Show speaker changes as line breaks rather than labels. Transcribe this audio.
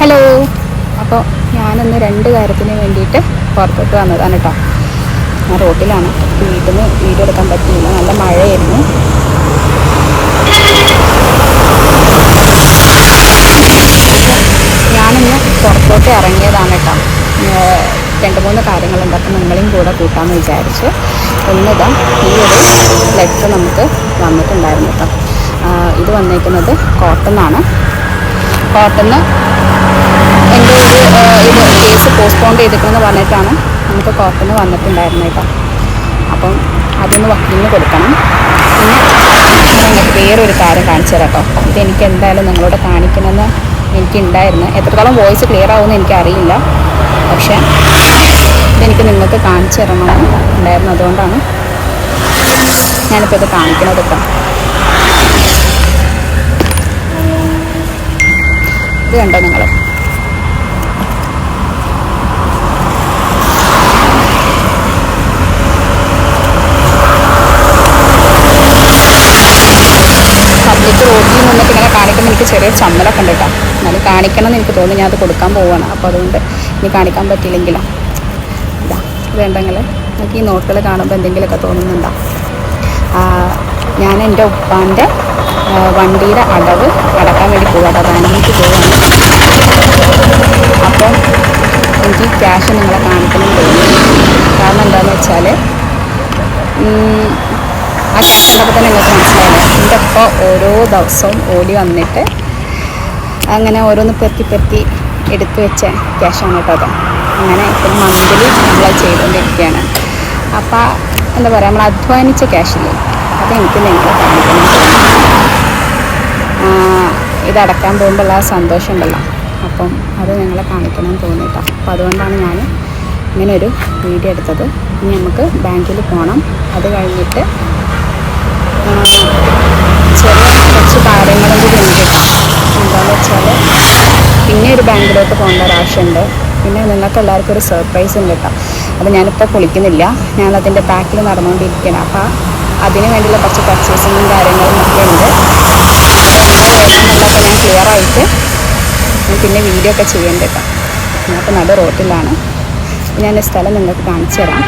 Hello അപ്പോൾ ഞാനൊന്ന് രണ്ട് കാര്യത്തിന് വേണ്ടിയിട്ട് പുറത്തോട്ട് വന്നതാണ് കേട്ടോ ഞാൻ റോട്ടിലാണ്. വീട്ടിൽ നിന്ന് വീഡിയോ എടുക്കാൻ പറ്റിയില്ല. നല്ല മഴയായിരുന്നു. ഞാനിന്ന് പുറത്തോട്ട് ഇറങ്ങിയതാണ് കേട്ടോ രണ്ട് മൂന്ന് കാര്യങ്ങളുണ്ട്. അപ്പം നിങ്ങളെയും കൂടെ കൂട്ടാമെന്ന് വിചാരിച്ച്. ഒന്നിതാ ഈ ഒരു ലെറ്റർ നമുക്ക് വന്നിട്ടുണ്ടായിരുന്നു കേട്ടോ ഇത് വന്നേക്കുന്നത് കോട്ടൺ ആണ് ഇത് കേസ് പോസ്റ്റ്പോൺ ചെയ്തിട്ടെന്ന് പറഞ്ഞിട്ടാണ് നമുക്ക് കോർട്ടിന് വന്നിട്ടുണ്ടായിരുന്നത് കേട്ടോ. അപ്പം അതൊന്ന് വക്കീലിന് കൊടുക്കണം. പിന്നെ വേറൊരു കാര്യം കാണിച്ചു തരാം കേട്ടോ. ഇതെനിക്ക് എന്തായാലും നിങ്ങളോട് കാണിക്കണമെന്ന് എനിക്കുണ്ടായിരുന്നു. എത്രത്തോളം വോയിസ് ക്ലിയർ ആവുമെന്ന് എനിക്കറിയില്ല. പക്ഷേ ഇതെനിക്ക് നിങ്ങൾക്ക് കാണിച്ചു തരണമെന്ന് ഉണ്ടായിരുന്നു. അതുകൊണ്ടാണ് ഞാനിപ്പോൾ ഇത് കാണിക്കണത് കേട്ടോ. ഇത് കണ്ടോ നിങ്ങൾ ചമ്മലൊക്കെ ഉണ്ട് കേട്ടോ. എന്നാലും കാണിക്കണം എന്ന് എനിക്ക് തോന്നി ഞാൻ അത് കൊടുക്കാൻ പോവുകയാണ് അപ്പോൾ അതുകൊണ്ട് ഇനി കാണിക്കാൻ പറ്റിയില്ലെങ്കിലോ. ഇതാ വേണ്ടെങ്കിൽ എനിക്ക് ഈ നോട്ടുകൾ കാണുമ്പോൾ എന്തെങ്കിലുമൊക്കെ തോന്നുന്നുണ്ടോ? ഞാൻ എന്റെ ഉപ്പാന്റെ വണ്ടിയുടെ അടവ് അടക്കാൻ വേണ്ടി പോവാട്ടോ ബാങ്കിലേക്ക് പോവാണ്. അപ്പോൾ എനിക്ക് ക്യാഷ് നിങ്ങളെ കാണിക്കണം തോന്നി കാരണം എന്താണെന്ന് വെച്ചാൽ ആ ക്യാഷ് കണ്ടപ്പോൾ തന്നെ നിങ്ങൾക്ക് മനസ്സിലായില്ല എന്റെ ഉപ്പ ഓരോ ദിവസവും ഓടി വന്നിട്ട് അങ്ങനെ ഓരോന്ന് പെറുക്കി പെറുക്കി എടുത്തു വെച്ച ക്യാഷാണ് കേട്ടോ അത്. അങ്ങനെ ഇപ്പം മന്ത്ലി നമ്മൾ ചെയ്തുകൊണ്ടിരിക്കുകയാണ് അപ്പോൾ എന്താ പറയുക നമ്മൾ അധ്വാനിച്ച ക്യാഷില്ലേ അത് എനിക്ക് നിങ്ങളെ കാണിക്കണം. ഇതടക്കാൻ പോകുമ്പോഴുള്ള സന്തോഷം ഉണ്ടല്ലോ. അപ്പം അത് നിങ്ങളെ കാണിക്കണം എന്ന് തോന്നിയിട്ടോ അപ്പോൾ അതുകൊണ്ടാണ് ഞാൻ ഇങ്ങനെ ഒരു വീഡിയോ എടുത്തത്. ഇനി നമുക്ക് ബാങ്കിൽ പോകണം അത് കഴിഞ്ഞിട്ട് ഒരു ബാങ്കിലോട്ട് പോകേണ്ട ഒരാവശ്യമുണ്ട് പിന്നെ നിങ്ങൾക്ക് എല്ലാവർക്കും ഒരു സർപ്രൈസ് ഉണ്ട് കേട്ടോ. അത് ഞാനിപ്പോൾ ഞാൻ ഞാനതിന്റെ ബാക്കിൽ നടന്നുകൊണ്ടിരിക്കുകയാണ് അപ്പോൾ അതിന് വേണ്ടിയുള്ള കുറച്ച് പർച്ചേസിങ്ങും കാര്യങ്ങളും ഒക്കെ ഉണ്ട്. ഏതാണെന്നുള്ളതൊക്കെ ഞാൻ ക്ലിയർ ആയിട്ട് പിന്നെ വീഡിയോ ഒക്കെ ചെയ്യേണ്ട കേട്ടോ. ഞാനിപ്പോൾ നട റോട്ടിലാണ് ഞാൻ സ്ഥലം നിങ്ങൾക്ക് കാണിച്ചു തരാം.